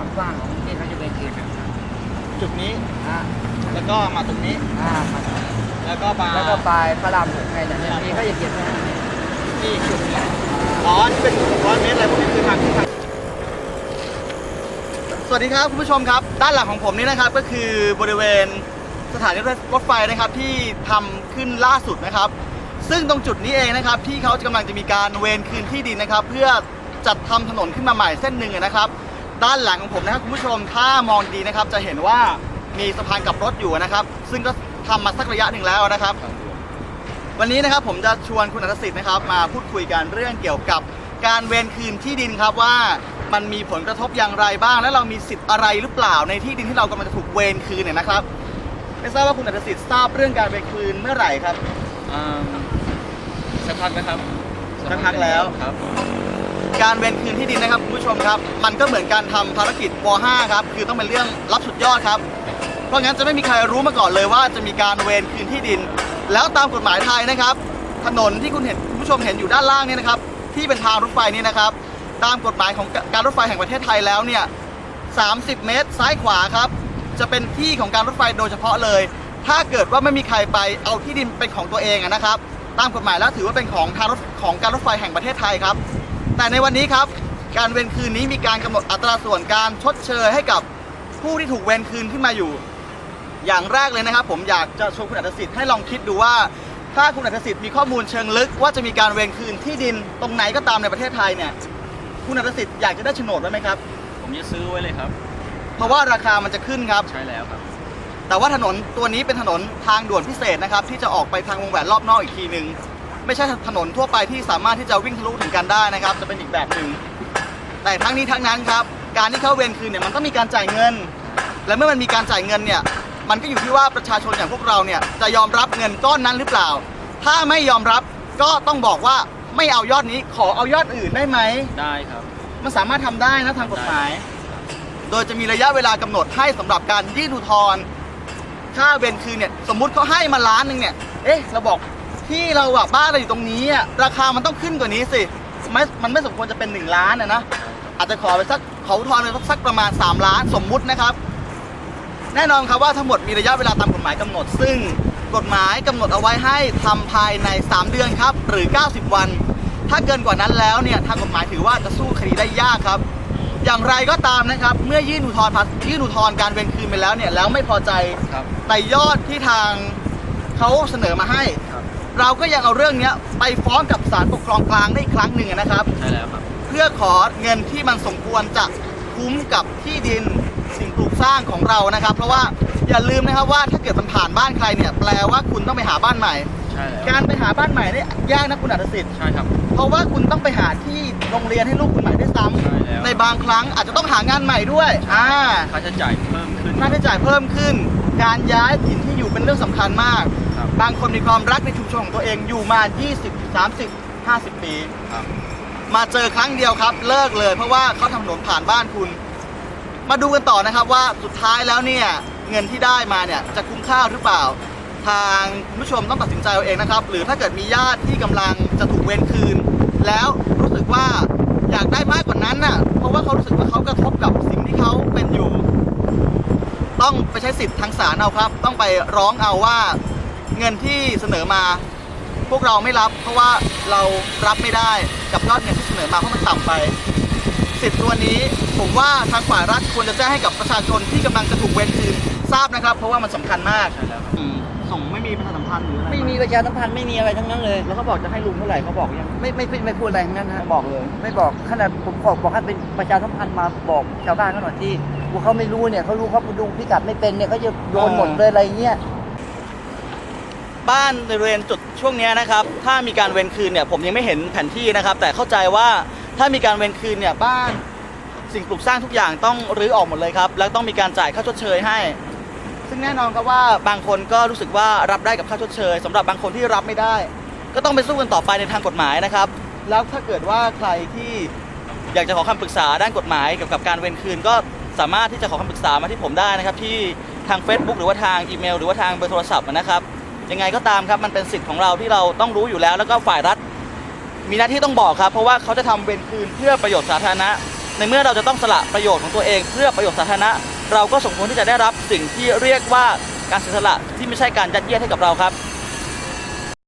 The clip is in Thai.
ความกว้างของที่เขาจะเป็นคืนนะครับจุดนี้อ่าแล้วก็มาตรงนี้ อ่าครับแล้วก็มาแล้วก็ปลายพระรามหกไงเนี่ยมีเขาจะเขียนไว้ให้ที่จุดนี้อ๋อนี่เป็นร้อยเมตรอะไรพวกนี้คือทางทางสวัสดีครับคุณผู้ชมครับ ด้านหลังของผมนี่นะครับก็คือบริเวณสถานีรถไฟนะครับที่ทำขึ้นล่าสุดนะครับ ซึ่งตรงจุดนี้เองนะครับ ที่เขากำลังจะมีการเวนคืนที่ดินนะครับ เพื่อจัดทำถนนขึ้นมาใหม่เส้นหนึ่งนะครับ ด้านหลังของผมนะครับคุณผู้ชมถ้ามองดีนะครับ จะเห็นว่ามีสะพานกลับรถอยู่นะครับ ซึ่งก็ทำมาสักระยะหนึ่งแล้วนะครับ วันนี้นะครับผมจะชวนคุณอัตสิทธิ์นะครับ มาพูดคุยกันเรื่องเกี่ยวกับการเวนคืนที่ดินครับว่ามันมีผลกระทบอย่างไรบ้าง และเรามีสิทธิ์อะไรหรือเปล่าในที่ดินที่เรากำลังจะถูกเวนคืนเนี่ยนะครับไม่ทราบว่าคุณอัตสิทธิ์ทราบเรื่องการเวนคืนเมื่อไหร่ครับอ่าสักพักนะครับสักพักแล้วครับ การเวนคืนที่ดินนะครับคุณผู้ชมครับ มันก็เหมือนการทำภารกิจว5ครับ คือต้องเป็นเรื่องรับสุดยอดครับ เพราะงั้นจะไม่มีใครรู้มาก่อนเลยว่าจะมีการเวนคืนที่ดิน แล้วตามกฎหมายไทยนะครับ ถนนที่คุณเห็นคุณผู้ชมเห็นอยู่ด้านล่างนี่นะครับ ที่เป็นทางรถไฟนี่นะครับ ตามกฎหมายของการรถไฟแห่งประเทศไทยแล้วเนี่ย30 เมตร ซ้ายขวาครับ จะเป็นที่ของการรถไฟโดยเฉพาะเลย ถ้าเกิดว่าไม่มีใครไปเอาที่ดินเป็นของตัวเองนะครับ ตามกฎหมายแล้วถือว่าเป็นของทางรถของการรถไฟแห่งประเทศไทยครับ แต่ในวันนี้ครับ การเวนคืนนี้มีการกำหนดอัตราส่วนการชดเชยให้กับผู้ที่ถูกเวนคืนขึ้นมาอยู่ อย่างแรกเลยนะครับ ผมอยากจะชวนคุณอัตสิทธิ์ให้ลองคิดดูว่า ถ้าคุณอัตสิทธิ์มีข้อมูลเชิงลึก ว่าจะมีการเวนคืนที่ดินตรงไหนก็ตามในประเทศไทยเนี่ยคุณอัตสิทธิ์อยากจะได้โฉนดไว้ไหมครับ ผมจะซื้อไว้เลยครับ เพราะว่าราคามันจะขึ้นครับ ใช่แล้วครับ แต่ว่าถนนตัวนี้เป็นถนนทางด่วนพิเศษนะครับที่จะออกไปทางวงแหวนรอบนอกอีกทีหนึ่ง ไม่ใช่ถนนทั่วไปที่สามารถที่จะวิ่งทะลุถึงกันได้นะครับ จะเป็นอีกแบบหนึ่งแต่ทั้งนี้ทั้งนั้นครับ การที่เขาเวนคืนเนี่ยมันต้องมีการจ่ายเงิน และเมื่อมันมีการจ่ายเงินเนี่ยมันก็อยู่ที่ว่าประชาชนอย่างพวกเราเนี่ยจะยอมรับเงินก้อนนั้นหรือเปล่า ถ้าไม่ยอมรับก็ต้องบอกว่าไม่เอายอดนี้ขอเอายอดอื่นได้ไหมได้ครับ มันสามารถทำได้นะทางกฎหมาย โดยจะมีระยะเวลากำหนดให้สำหรับการยื่นอุทธรณ์ค่าเวนคืนเนี่ยสมมุติเขาให้มาล้านหนึ่งเนี่ยเอ๊ะเราบอก ที่เราอะบ้านเราอยู่ตรงนี้อะราคามันต้องขึ้นกว่านี้สิไม่มันไม่สมควรจะเป็น 1 ล้านนะนะอาจจะขอไปสักขออุทธรณ์ไปสักประมาณ 3 ล้านสมมุตินะครับ แน่นอนครับว่าทั้งหมดมีระยะเวลาตามกฎหมายกำหนด ซึ่งกฎหมายกำหนดเอาไว้ให้ทำภายใน 3 เดือนครับ หรือ 90 วัน ถ้าเกินกว่านั้นแล้วเนี่ยทางกฎหมายถือว่าจะสู้คดีได้ยากครับ อย่างไรก็ตามนะครับ เมื่อยื่นอุทธรณ์พัดยื่นอุทธรณ์การเวนคืนไปแล้วเนี่ยแล้วไม่พอใจครับ แต่ยอดที่ทางเขาเสนอมาให้ครับ เราก็ยังเอาเรื่องเนี้ยไปฟ้องกับศาลปกครองกลางได้อีกครั้งหนึ่งนะครับ ใช่แล้วครับ เพื่อขอเงินที่มันสมควรจะคุ้มกับที่ดินสิ่งปลูกสร้างของเรานะครับ เพราะว่าอย่าลืมนะครับว่าถ้าเกิดมันผ่านบ้านใครเนี่ยแปลว่าคุณต้องไปหาบ้านใหม่ ใช่แล้วการไปหาบ้านใหม่เนี่ยยากนะคุณอัตสิทธิ์ ใช่ครับ เพราะว่าคุณต้องไปหาที่โรงเรียนให้ลูกคุณใหม่ด้วยซ้ำใช่แล้วในบางครั้งอาจจะต้องหางานใหม่ด้วยอ่า ค่าใช้จ่ายเพิ่มขึ้น ค่าใช้จ่ายเพิ่มขึ้น การย้ายถิ่นที่อยู่เป็นเรื่องสำคัญมาก ครับ บางคนมีความรักในชุมชนของตัวเองอยู่มา 20 30 50 ปี ครับ มาเจอครั้งเดียวครับ เลิกเลย เพราะว่าเขาทำถนนผ่านบ้านคุณ มาดูกันต่อนะครับว่าสุดท้ายแล้วเนี่ยเงินที่ได้มาเนี่ยจะคุ้มค่าหรือเปล่า ทางคุณผู้ชมต้องตัดสินใจเอาเองนะครับ หรือถ้าเกิดมีญาติที่กำลังจะถูกเว้นคืน แล้วรู้สึกว่าอยากได้มากกว่านั้นน่ะ เพราะว่าเขารู้สึกว่าเขากระทบกับสิ่งที่เขาเป็นอยู่ ต้องไปใช้สิทธิ์ทางศาลเอาครับ ต้องไปร้องเอาว่า เงินที่เสนอมา พวกเราไม่รับ เพราะว่าเรารับไม่ได้กับยอดเงินที่เสนอมาเพราะมันต่ำไป สิทธิ์ตัวนี้ผมว่าทางฝ่ายรัฐควรจะแจ้งให้กับประชาชนที่กำลังจะถูกเว้นคืนทราบนะครับ เพราะว่ามันสำคัญมากใช่แล้วครับอืมส่งไม่มีประชาสัมพันธ์หรืออะไรไม่มีประชาสัมพันธ์ไม่มีอะไรทั้งนั้นเลย แล้วเขาบอกจะให้ลุงเท่าไหร่เขาบอกยังไม่ไม่ไม่ไม่พูดอะไรทั้งนั้นฮะบอกเลย ไม่บอกขนาดผมบอกบอกให้เป็นประชาสัมพันธ์มาบอกชาวบ้านเขาหน่อยที่ว่าเขาไม่รู้เนี่ยเขารู้เขาดูพิกัดไม่เป็นเนี่ยเขาจะโยนหมดเลยอะไรเงี้ย บ้านในบริเวณจุดช่วงนี้นะครับ ถ้ามีการเว้นคืนเนี่ยผมยังไม่เห็นแผนที่นะครับ แต่เข้าใจว่าถ้ามีการเว้นคืนเนี่ยบ้านสิ่งปลูกสร้างทุกอย่างต้องรื้อออกหมดเลยครับ แล้วต้องมีการจ่ายค่าชดเชยให้ ซึ่งแน่นอนครับว่าบางคนก็รู้สึกว่ารับได้กับค่าชดเชยสำหรับบางคนที่รับไม่ได้ ก็ต้องไปสู้กันต่อไปในทางกฎหมายนะครับ แล้วถ้าเกิดว่าใครที่อยากจะขอคำปรึกษาด้านกฎหมายเกี่ยวกับการเว้นคืน ก็สามารถที่จะขอคำปรึกษามาที่ผมได้นะครับ ที่ทาง Facebook หรือว่าทางอีเมล หรือว่าทางเบอร์โทรศัพท์นะครับ ยังไงก็ตามครับมันเป็นสิทธิ์ของเราที่เราต้องรู้อยู่แล้ว แล้วก็ฝ่ายรัฐมีหน้าที่ต้องบอกครับ เพราะว่าเขาจะทำเวรคืนเพื่อประโยชน์สาธารณะ ในเมื่อเราจะต้องสละประโยชน์ของตัวเอง เพื่อประโยชน์สาธารณะ เราก็สมควรที่จะได้รับสิ่งที่เรียกว่าการเสียสละที่ไม่ใช่การยัดเยียดให้กับเราครับ